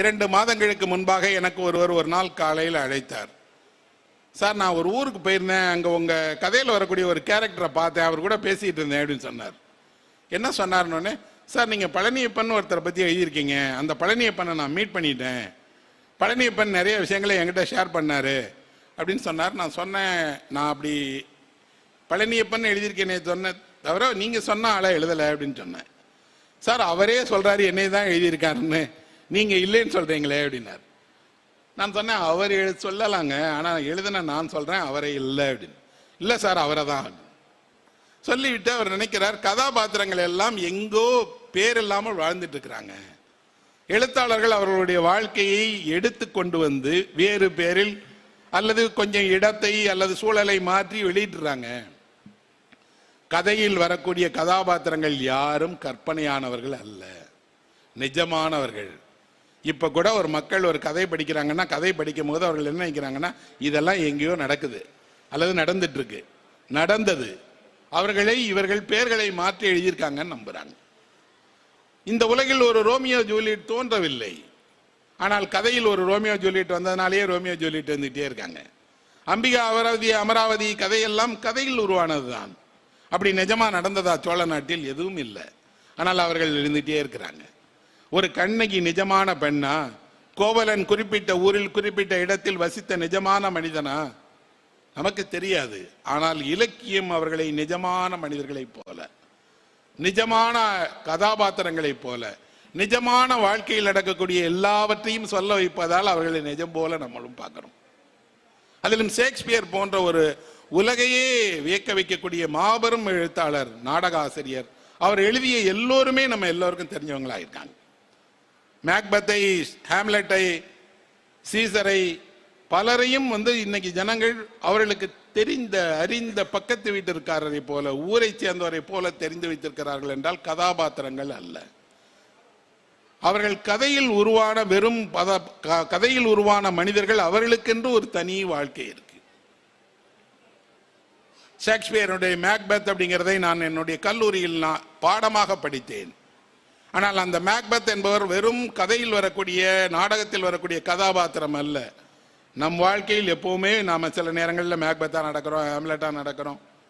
இரண்டு மாதங்களுக்கு முன்பாக எனக்கு ஒருவர் ஒரு நாள் காலையில் அழைத்தார். சார் நான் ஒரு ஊருக்கு போயிருந்தேன். அங்கே உங்கள் கதையில் வரக்கூடிய ஒரு கேரக்டரை பார்த்தேன். அவர் கூட பேசிகிட்டு இருந்தேன் அப்படின்னு சொன்னார். என்ன சொன்னார்னோடனே சார் நீங்கள் பழனியப்பன் ஒருத்தரை பற்றி எழுதியிருக்கீங்க. அந்த பழனியப்பனை நான் மீட் பண்ணிட்டேன். பழனியப்பன் நிறைய விஷயங்களை என்கிட்ட ஷேர் பண்ணார். அப்படின்னு சொன்னார். நான் சொன்னேன். நான் அப்படி பழனியப்பன் எழுதியிருக்கேனே சொன்ன தவிர நீங்கள் சொன்ன ஆளை எழுதலை. அப்படின்னு சொன்னேன். சார் அவரே சொல்கிறாரு என்னை தான் எழுதியிருக்காருன்னு. நீங்கள் இல்லைன்னு சொல்கிறீங்களே அப்படின்னாரு. நான் சொன்னேன் அவர் எழு சொல்லலாங்க ஆனால் எழுதுன நான் சொல்கிறேன் அவரை இல்லை அப்படின்னு. இல்லை சார் அவரை தான் சொல்லிவிட்டு அவர் நினைக்கிறார் கதாபாத்திரங்கள் எல்லாம் எங்கோ பேர் இல்லாமல் வாழ்ந்துட்டு இருக்கிறாங்க. எழுத்தாளர்கள் அவர்களுடைய வாழ்க்கையை எடுத்து கொண்டு வந்து வேறு பேரில் அல்லது கொஞ்சம் இடத்தை அல்லது சூழலை மாற்றி வெளியிட்டுறாங்க கதையில் வரக்கூடிய கதாபாத்திரங்கள் யாரும் கற்பனையானவர்கள் அல்ல. நிஜமானவர்கள். இப்ப கூட ஒரு மக்கள் ஒரு கதை படிக்கிறாங்கன்னா கதை படிக்கும் போது அவர்கள் என்ன நினைக்கிறாங்கன்னா இதெல்லாம் எங்கேயோ நடக்குது. அல்லது நடந்துட்டு இருக்கு நடந்தது. அவர்களை இவர்கள் பெயர்களை மாற்றி எழுதியிருக்காங்கன்னு நம்புறாங்க. இந்த உலகில் ஒரு ரோமியோ ஜூலியட் தோன்றவில்லை. ஆனால் கதையில் ஒரு ரோமியோ ஜூலியட் வந்ததுனாலேயே ரோமியோ ஜூலியட் வந்துட்டே இருக்காங்க. அம்பிகா அமராவதி அமராவதி கதையெல்லாம் கதையில் உருவானதுதான். அப்படி நிஜமா நடந்ததா சோழ நாட்டில் எதுவும் இல்லை. ஆனால் அவர்கள் எழுந்துட்டே இருக்கிறாங்க. ஒரு கண்ணகி நிஜமான பெண்ணா? கோவலன் குறிப்பிட்ட ஊரில் குறிப்பிட்ட இடத்தில் வசித்த நிஜமான மனிதனா? நமக்கு தெரியாது. ஆனால் இலக்கியம் அவர்களை நிஜமான மனிதர்களைப் போல நிஜமான கதாபாத்திரங்களைப் போல நிஜமான வாழ்க்கையில் நடக்கக்கூடிய எல்லாவற்றையும் சொல்ல வைப்பதால் அவர்களை நிஜம் போல நம்மளும் பார்க்கிறோம். அதிலும் ஷேக்ஸ்பியர் போன்ற ஒரு உலகையே வியக்க வைக்கக்கூடிய மாபெரும் எழுத்தாளர் நாடக ஆசிரியர் அவர் எழுதிய எல்லோருமே நம்ம எல்லோருக்கும் தெரிஞ்சவங்களா இருக்காங்க மேக்பத்தை ஹேம்லெட்டை சீசரை பலரையும் வந்து இன்னைக்கு ஜனங்கள் அவர்களுக்கு தெரிந்த அறிந்த பக்கத்து வீட்டிற்காரரை போல ஊரை சேர்ந்தவரை போல தெரிந்து வைத்திருக்கிறார்கள் என்றால் கதாபாத்திரங்கள் அல்ல. அவர்கள் கதையில் உருவான வெறும் பத க- கதையில் உருவான மனிதர்கள் அவர்களுக்கென்று ஒரு தனி வாழ்க்கை இருக்கு. ஷேக்ஸ்பியருடைய மேக்பெத் அப்படிங்கிறதை நான் என்னுடைய கல்லூரியில் நான் பாடமாக படித்தேன். ஆனால் அந்த மேக்பத் என்பவர் வெறும் கதையில் வரக்கூடிய நாடகத்தில் வரக்கூடிய கதாபாத்திரம் அல்ல. நம் வாழ்க்கையில் எப்பவுமே நாம் சில நேரங்களில் மேக்பத்தாக நடக்கிறோம் ஹேம்லெட்டாக நடக்கிறோம்.